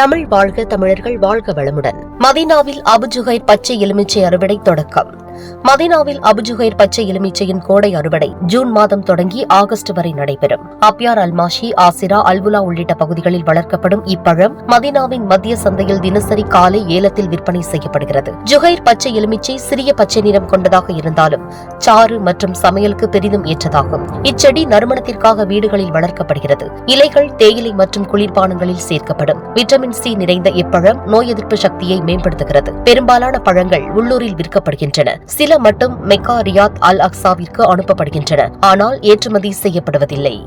தமிழ் வாழ்க தமிழர்கள் வாழ்க வளமுடன். மதீனாவில் அபுஜுகைர் பச்சை எலுமிச்சை அறுவடை தொடக்கம். மதீனாவில் அபுஜுகைர் பச்சை எலுமிச்சையின் கோடை அறுவடை ஜூன் மாதம் தொடங்கி ஆகஸ்ட் வரை நடைபெறும். அப்யார் அல்மாஷி ஆசிரா அல்புலா உள்ளிட்ட பகுதிகளில் வளர்க்கப்படும் இப்பழம் மதீனாவின் மத்திய சந்தையில் தினசரி காலை ஏலத்தில் விற்பனை செய்யப்படுகிறது. ஜுகைர் பச்சை எலுமிச்சை சிறிய பச்சை நிறம் கொண்டதாக இருந்தாலும் சாறு மற்றும் சமையலுக்கு பெரிதும் ஏற்றதாகும். இச்செடி நறுமணத்திற்காக வீடுகளில் வளர்க்கப்படுகிறது. இலைகள் தேயிலை மற்றும் குளிர்பானங்களில் சேர்க்கப்படும். விட்டமின் சி நிறைந்த இப்பழம் நோய் எதிர்ப்பு சக்தியை மேம்படுத்துகிறது. பெரும்பாலான பழங்கள் உள்ளூரில் விற்கப்படுகின்றன. சில மட்டும் மெக்கா ரியாத் அல் அக்சாவிற்கு அனுப்பப்படுகின்றன. ஆனால் ஏற்றுமதி செய்யப்படுவதில்லை.